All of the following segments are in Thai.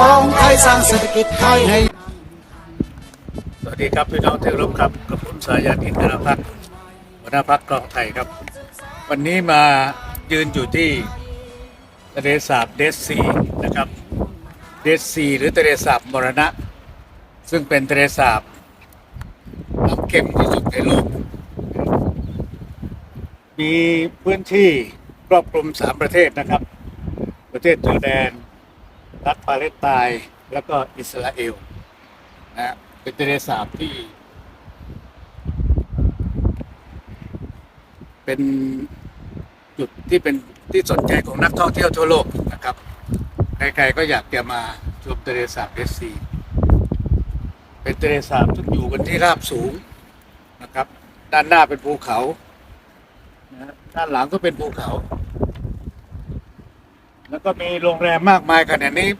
ของไทยสร้างเศรษฐกิจไทยให้ สวัสดีครับพี่น้องที่เคารพครับกับผมสายันอินทรพักดิ์หัวหน้าพักกองไทยครับ วันนี้มายืนอยู่ที่ทะเลสาบเดซีนะครับ เดซีหรือทะเลสาบมรณะ ซึ่งเป็นทะเลสาบน้ำเค็มที่สุดในโลก มีพื้นที่ครอบคลุมสามประเทศนะครับ ประเทศจอร์แดน รัฐปาเลสไตน์แล้วก็อิสราเอลนะฮะเป็นทะเลสาบที่ เป็นจุดที่เป็นที่สนใจของนักท่องเที่ยวทั่วโลกนะครับใครๆก็อยากจะมาชมทะเลสาบเดสซี เป็นทะเลสาบที่อยู่บนที่ราบสูงนะครับ ด้านหน้าเป็นภูเขานะด้านหลังก็เป็นภูเขา แล้วก็มีโรงแรมมากมายขนาดนี้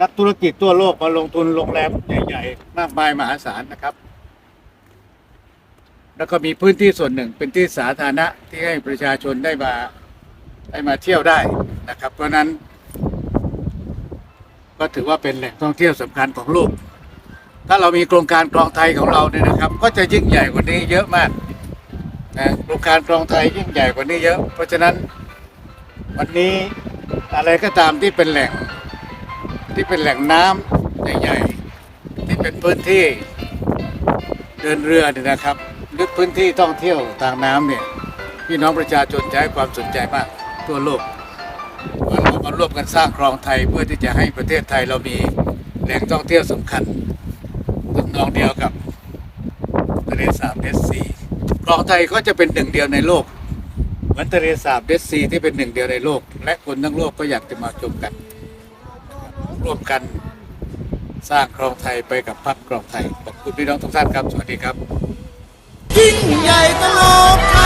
นักธุรกิจทั่วโลกมาลงทุนโรงแรมใหญ่ ๆ มากมายมหาศาลนะครับ แล้วก็มีพื้นที่ส่วนหนึ่งเป็นที่สาธารณะที่ให้ประชาชนได้มาได้มาเที่ยวได้นะครับ เพราะนั้น ก็ถือว่าเป็นแหล่งท่องเที่ยวสำคัญของโลกถ้าเรามีโครงการกรองไทยของเราเนี่ยนะครับ ก็จะยิ่งใหญ่กว่านี้เยอะมากนะโครงการกรองไทยยิ่งใหญ่กว่านี้เยอะ เพราะฉะนั้นวันนี้ อะไรก็ตามที่เป็นแหล่ง ที่เป็นแหล่งน้ำใหญ่ๆที่เป็นพื้นที่เดินเรือเนี่ยนะครับหรือพื้นที่ท่องเที่ยวทางน้ำเนี่ยพี่น้องประชาชนจะให้ความสนใจมากทั่วโลกเรามาร่วมกันสร้างคลองไทยเพื่อที่จะให้ประเทศไทยเรามีแหล่งท่องเที่ยวสำคัญทำนองเดียวกับทะเลสาบเดสซีคลองไทยก็จะเป็นหนึ่งเดียวในโลก เหมือนทะเลสาบเดซีที่เป็นหนึ่งเดียวในโลก และคนทั้งโลกก็อยากจะมาชมกัน ร่วมกันสร้างครองไทยไปกับพักครองไทยขอบคุณพี่น้องทุกท่านครับ สวัสดีครับ ยิ่งใหญ่ตลอดไท